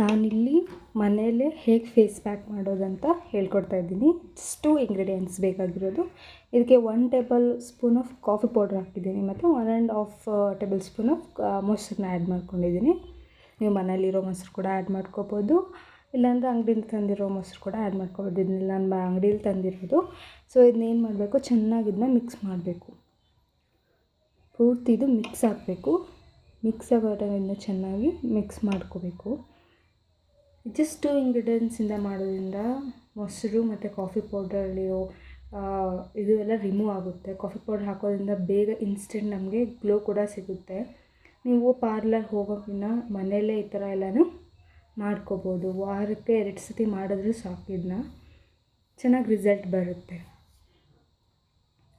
ನಾನಿಲ್ಲಿ ಮನೆಯಲ್ಲೇ ಹೇಗೆ ಫೇಸ್ ಪ್ಯಾಕ್ ಮಾಡೋದಂತ ಹೇಳ್ಕೊಡ್ತಾ ಇದ್ದೀನಿ. ಟೂ ಇಂಗ್ರೀಡಿಯೆಂಟ್ಸ್ ಬೇಕಾಗಿರೋದು. ಇದಕ್ಕೆ one tablespoon of coffee powder ಹಾಕಿದ್ದೀನಿ ಮತ್ತು one and half tablespoon of ಮೊಸರನ್ನ ಆ್ಯಡ್ ಮಾಡ್ಕೊಂಡಿದ್ದೀನಿ. ನೀವು ಮನೇಲಿರೋ ಮೊಸರು ಕೂಡ ಆ್ಯಡ್ ಮಾಡ್ಕೋಬೋದು. ಇಲ್ಲಾಂದರೆ ಅಂಗಡಿಯಿಂದ ತಂದಿರೋ ಮೊಸರು ಕೂಡ ಆ್ಯಡ್ ಮಾಡ್ಕೊಬೋದು. ಇದನ್ನೆಲ್ಲ ನಾನು ಅಂಗಡೀಲಿ ತಂದಿರೋದು. ಸೊ ಇದನ್ನೇನು ಮಾಡಬೇಕು? ಚೆನ್ನಾಗಿ ಇದನ್ನ ಮಿಕ್ಸ್ ಮಾಡಬೇಕು. ಪೂರ್ತಿ ಇದು ಮಿಕ್ಸ್ ಹಾಕಬೇಕು. ಮಿಕ್ಸ್ ಆಗೋ ಚೆನ್ನಾಗಿ ಮಿಕ್ಸ್ ಮಾಡ್ಕೋಬೇಕು. ಜಸ್ಟ್ ಟು ಇಂಗ್ರೀಡಿಯೆಂಟ್ಸಿಂದ ಮಾಡೋದ್ರಿಂದ ಮೊಸರು ಮತ್ತು ಕಾಫಿ ಪೌಡರಲ್ಲಿರೋ ಇದು ಎಲ್ಲ ರಿಮೂವ್ ಆಗುತ್ತೆ. ಕಾಫಿ ಪೌಡ್ರ್ ಹಾಕೋದ್ರಿಂದ ಬೇಗ ಇನ್ಸ್ಟೆಂಟ್ ನಮಗೆ ಗ್ಲೋ ಕೂಡ ಸಿಗುತ್ತೆ. ನೀವು ಪಾರ್ಲರ್ ಹೋಗೋಕ್ಕಿನ್ನ ಮನೆಯಲ್ಲೇ ಈ ಥರ ಎಲ್ಲನೂ ಮಾಡ್ಕೋಬೋದು. ವಾರಕ್ಕೆ ಎರಡು ಸತಿ ಮಾಡಿದ್ರೂ ಸಾಕು ಇದನ್ನ ಚೆನ್ನಾಗಿ ರಿಸಲ್ಟ್ ಬರುತ್ತೆ.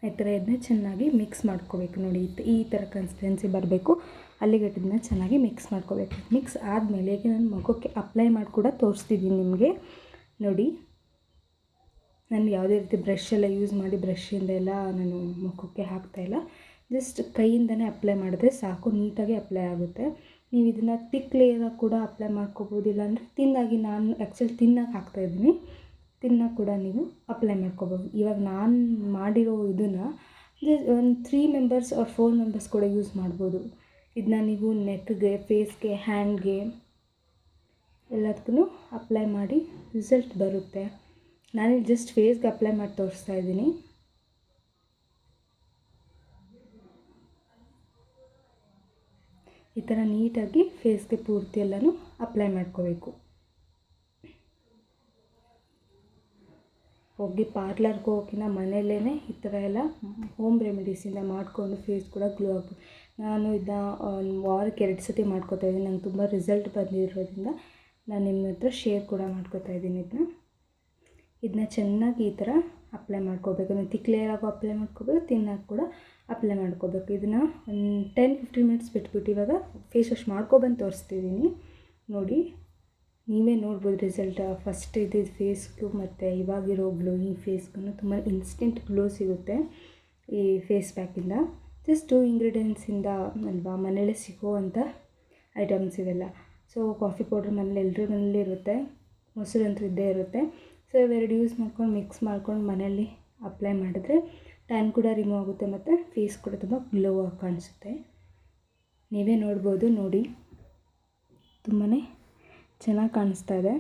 ಈ ಥರ ಇದನ್ನ ಚೆನ್ನಾಗಿ ಮಿಕ್ಸ್ ಮಾಡ್ಕೋಬೇಕು ನೋಡಿ. ಈ ಥರ ಕನ್ಸಿಸ್ಟೆನ್ಸಿ ಬರಬೇಕು. ಅಲ್ಲಿಗೆ ಇದನ್ನ ಚೆನ್ನಾಗಿ ಮಿಕ್ಸ್ ಮಾಡ್ಕೋಬೇಕು. ಮಿಕ್ಸ್ ಆದಮೇಲೆ ಈಗ ನಾನು ಮಗುಕ್ಕೆ ಅಪ್ಲೈ ಮಾಡಿ ಕೂಡ ತೋರಿಸ್ತಿದ್ದೀನಿ ನಿಮಗೆ. ನೋಡಿ. ನಾನು ಯಾವುದೇ ರೀತಿ ಬ್ರಷ್ ಎಲ್ಲ ಯೂಸ್ ಮಾಡಿ ಬ್ರಷಿಂದ ಎಲ್ಲ ನಾನು ಮುಖಕ್ಕೆ ಹಾಕ್ತಾಯಿಲ್ಲ ಜಸ್ಟ್ ಕೈಯಿಂದನೇ ಅಪ್ಲೈ ಮಾಡಿದ್ರೆ ಸಾಕು, ನೀಟಾಗಿ ಅಪ್ಲೈ ಆಗುತ್ತೆ. ನೀವು ಇದನ್ನು ತಿಕ್ ಲೇಯರಾಗಿ ಕೂಡ ಅಪ್ಲೈ ಮಾಡ್ಕೋಬೋದಿಲ್ಲ ಅಂದರೆ ತಿನ್ನಾಗಿ ನಾನು ಆ್ಯಕ್ಚುಲಿ ತಿನ್ನಕ್ಕೆ ಹಾಕ್ತಾಯಿದ್ದೀನಿ ತಿನ್ನಕ್ಕೆ ಕೂಡ ನೀವು ಅಪ್ಲೈ ಮಾಡ್ಕೋಬೋದು. ಇವಾಗ ನಾನು ಮಾಡಿರೋ ಇದನ್ನು ಒಂದು three members or four members ಕೂಡ ಯೂಸ್ ಮಾಡ್ಬೋದು. ಇದನ್ನ ನೀವು ನೆಕ್ಗೆ ಫೇಸ್ಗೆ ಹ್ಯಾಂಡ್ಗೆ ಎಲ್ಲದಕ್ಕೂ ಅಪ್ಲೈ ಮಾಡಿ ರಿಸಲ್ಟ್ ಬರುತ್ತೆ. ನಾನು ಜಸ್ಟ್ ಫೇಸ್ಗೆ ಅಪ್ಲೈ ಮಾಡಿ ತೋರಿಸ್ತಾ ಇದ್ದೀನಿ. ಈ ಥರ ನೀಟಾಗಿ ಫೇಸ್ಗೆ ಪೂರ್ತಿ ಎಲ್ಲನೂ ಅಪ್ಲೈ ಮಾಡ್ಕೋಬೇಕು. ಹೋಗಿ ಪಾರ್ಲರ್ಗೆ ಹೋಗಿನ ಮನೆಯಲ್ಲೇ ಈ ಥರ ಎಲ್ಲ ಹೋಮ್ ರೆಮಿಡೀಸಿಂದ ಮಾಡಿಕೊಂಡು ಫೇಸ್ ಕೂಡ ಗ್ಲೋ ಆಗಿ ನಾನು ಇದನ್ನ ಒಂದು ವಾರಕ್ಕೆ ಎರಡು ಸತಿ ಮಾಡ್ಕೋತಾ ಇದ್ದೀನಿ. ನಂಗೆ ತುಂಬ ರಿಸಲ್ಟ್ ಬಂದಿರೋದ್ರಿಂದ ನಾನು ನಿಮ್ಮ ಹತ್ರ ಶೇರ್ ಕೂಡ ಮಾಡ್ಕೋತಾ ಇದ್ದೀನಿ ಇದನ್ನ ಇದನ್ನ ಚೆನ್ನಾಗಿ ಈ ಥರ ಅಪ್ಲೈ ಮಾಡ್ಕೋಬೇಕು. ನೀವು ತಿಕ್ ಲೇಯರಾಗೂ ಅಪ್ಲೈ ಮಾಡ್ಕೋಬೇಕು, ತಿನ್ನೋಕೆ ಕೂಡ ಅಪ್ಲೈ ಮಾಡ್ಕೋಬೇಕು. ಇದನ್ನು ಒಂದು ಟೆನ್ ಫಿಫ್ಟೀನ್ ಮಿನಿಟ್ಸ್ ಬಿಟ್ಬಿಟ್ಟು ಇವಾಗ ಫೇಸ್ ವಾಶ್ ಮಾಡ್ಕೊಬಂದು ತೋರಿಸ್ತಿದ್ದೀನಿ. ನೋಡಿ. ನೀವೇ ನೋಡ್ಬೋದು ರಿಸಲ್ಟ್ ಫಸ್ಟ್ ಇದು ಫೇಸ್ಗು ಮತ್ತು ಇವಾಗಿರೋ ಈ ಫೇಸ್ಗೂ ತುಂಬ ಇನ್ಸ್ಟೆಂಟ್ ಗ್ಲೋ ಸಿಗುತ್ತೆ ಈ ಫೇಸ್ ಪ್ಯಾಕಿಂದ ಜಸ್ಟ್ ಟೂ ಇಂಗ್ರೀಡಿಯೆಂಟ್ಸಿಂದ ಅಲ್ವಾ ಮನೇಲೇ ಸಿಗೋವಂಥ ಐಟಮ್ಸ್ ಇವೆಲ್ಲ. ಸೊ ಕಾಫಿ ಪೌಡ್ರ್ ಮನೇಲಿ ಎಲ್ಲರ ಮನೇಲಿ ಇರುತ್ತೆ ಮೊಸರಂತೂ ಇದ್ದೇ ಇರುತ್ತೆ. ಸೊ ಇವೆರಡು ಯೂಸ್ ಮಾಡ್ಕೊಂಡು ಮಿಕ್ಸ್ ಮಾಡ್ಕೊಂಡು ಮನೆಯಲ್ಲಿ ಅಪ್ಲೈ ಮಾಡಿದ್ರೆ ಟ್ಯಾನ್ ಕೂಡ ರಿಮೂವ್ ಆಗುತ್ತೆ ಮತ್ತು ಫೇಸ್ ಕೂಡ ತುಂಬ ಗ್ಲೋ ಆಗಿ ಕಾಣಿಸುತ್ತೆ. ನೀವೇ ನೋಡ್ಬೋದು, ನೋಡಿ. ತುಂಬಾ ಚೆನ್ನಾಗಿ ಕಾಣಿಸ್ತಾ ಇದೆ.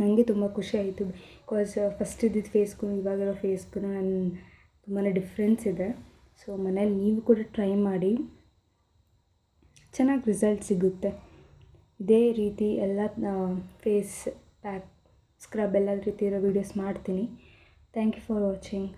ನನಗೆ ತುಂಬ ಖುಷಿ ಆಯಿತು ಬಿಕಾಸ್ ಫಸ್ಟ್ ಇದ್ದಿದ್ದು ಫೇಸ್ಗೂ ಇವಾಗಿರೋ ಫೇಸ್ಗೂ ನನ್ನ ತುಂಬಾ ಡಿಫ್ರೆನ್ಸ್ ಇದೆ. ಸೊ ಮನೇಲಿ ನೀವು ಕೂಡ ಟ್ರೈ ಮಾಡಿ. ಚೆನ್ನಾಗಿ ರಿಸಲ್ಟ್ ಸಿಗುತ್ತೆ. ಇದೇ ರೀತಿ ಎಲ್ಲ ಫೇಸ್ ಪ್ಯಾಕ್ ಸ್ಕ್ರಬ್ ಎಲ್ಲ ರೀತಿ ಇರೋ ವೀಡಿಯೋಸ್ ಮಾಡ್ತೀನಿ. Thank you for watching